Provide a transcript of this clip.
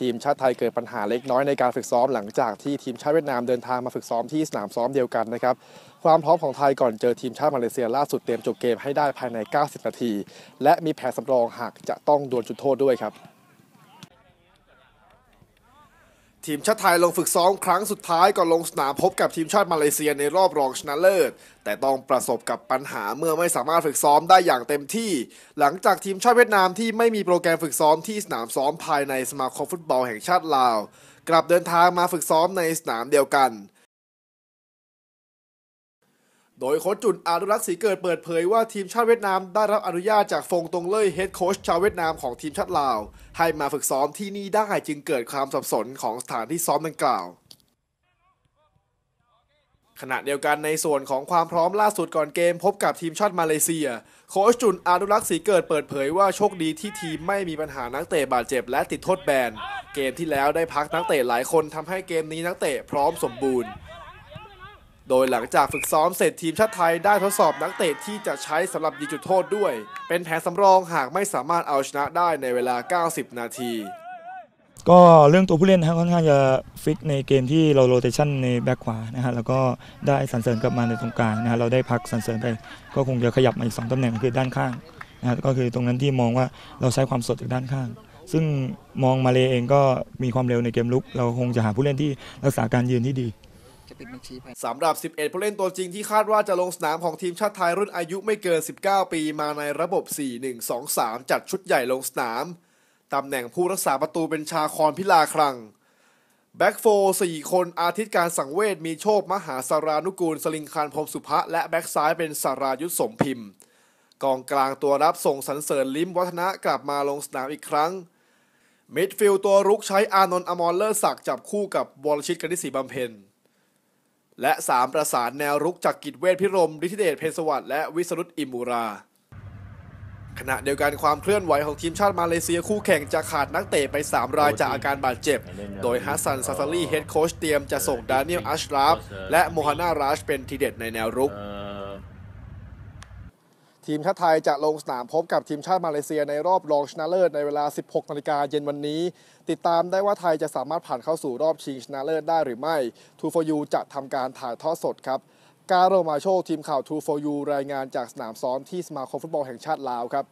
ทีมชาติไทยเกิดปัญหาเล็กน้อยในการฝึกซ้อมหลังจากที่ทีมชาติเวียดนามเดินทางมาฝึกซ้อมที่สนามซ้อมเดียวกันนะครับความพร้อมของไทยก่อนเจอทีมชาติมาเลเซียล่าสุดเตรียมจบเกมให้ได้ภายใน 90 นาที และมีแผนสำรองหากจะต้องดวลจุดโทษด้วยครับ ทีมชาติไทยลงฝึกซ้อมครั้งสุดท้ายก่อนลงสนามพบกับทีมชาติมาเลเซียในรอบรองชนะเลิศ แต่ต้องประสบกับปัญหาเมื่อไม่สามารถฝึกซ้อมได้อย่างเต็มที่ หลังจากทีมชาติเวียดนามที่ไม่มีโปรแกรมฝึกซ้อมที่สนามซ้อมภายในสมาคมฟุตบอลแห่งชาติลาว กลับเดินทางมาฝึกซ้อมในสนามเดียวกัน โดยโค้ชจุนอานุรักษ์ศรีเกิดเปิดเผยว่าทีมชาติเวียดนามได้รับอนุญาตจากฟงตงเล่ยเฮดโค้ชชาวเวียดนามของทีมชาติลาว ให้มาฝึกซ้อมที่นี่ได้จึงเกิดความสับสนของสถานที่ซ้อมดังกล่าว ขณะเดียวกันในส่วนของความพร้อมล่าสุดก่อนเกมพบกับทีมชาติมาเลเซีย โค้ชจุนอานุรักษ์ศรีเกิดเปิดเผยว่าโชคดีที่ทีมไม่มีปัญหานักเตะบาดเจ็บและติดโทษแบนเกมที่แล้วได้พักนักเตะหลายคนทำให้เกมนี้นักเตะพร้อมสมบูรณ์ โดยหลังจากฝึกซ้อมเสร็จทีมชาติไทยได้ทดสอบนักเตะที่จะใช้สำหรับยิงจุดโทษด้วย เป็นแผนสำรองหากไม่สามารถเอาชนะได้ในเวลา 90 นาที ก็เรื่องตัวผู้เล่นนะฮะค่อนข้างจะฟิกในเกมที่เราโรเตชันในแบ็คขวานะฮะแล้วก็ได้สันเสริญกลับมาในตรงกลางนะฮะเราได้พักสันเสริญไปก็คงจะขยับมาอีกสองตำแหน่งคือด้านข้างนะฮะก็คือตรงนั้นที่มองว่าเราใช้ความสดจากด้านข้าง ซึ่งมองมาเลเองก็มีความเร็วในเกมลุก เราคงจะหาผู้เล่นที่รักษาการยืนที่ดี สำหรับ 11 ผู้เล่นตัวจริงที่คาดว่าจะลงสนามของทีมชาติไทยรุ่นอายุไม่เกิน 19 ปีมาในระบบ 4-1-2-3 จัดชุดใหญ่ลงสนาม ตำแหน่งผู้รักษาประตูเป็นชาคอนพิลาครังแบ็กโฟร์4คนอาทิตย์การสังเวชมีโชค มหาสารานุกูล สลิงคารพรหมสุภะและแบ็กซ้ายเป็นสารายุทธสมพิมพ์ กองกลางตัวรับส่งสรรเสริญลิ้มวัฒนะกลับมาลงสนามอีกครั้ง มิดฟิลด์ตัวรุกใช้อานนท์อมรเลิศศักดิ์จับคู่กับวรชิตกนิษฐ์บำเพ็ญ และ 3 ประสานแนวรุกจากกิจเวทพิรมฤทธิเดชเพนสวัสดิ์และวิสรุตอิมูราขณะเดียวกันความเคลื่อนไหวของทีมชาติมาเลเซียคู่แข่งจะขาดนักเตะไป 3 รายจากอาการบาดเจ็บ โดยฮัสซันซาซาลีเฮดโค้ชเตรียมจะส่งดานิเอลอัชราฟและโมฮานาราชเป็นทีเด็ดในแนวรุก ทีมชาติไทยจะลงสนามพบกับทีมชาติมาเลเซียในรอบรองชนะเลิศในเวลา 16 นาฬิกาเย็นวันนี้ ติดตามได้ว่าไทยจะสามารถผ่านเข้าสู่รอบชิงชนะเลิศได้หรือไม่ทูฟอยูจะทำการถ่ายทอดสดครับ การโรมาโชทีมข่าวทูฟอยูรายงานจากสนามซ้อมที่สมาคมฟุตบอลแห่งชาติลาวครับ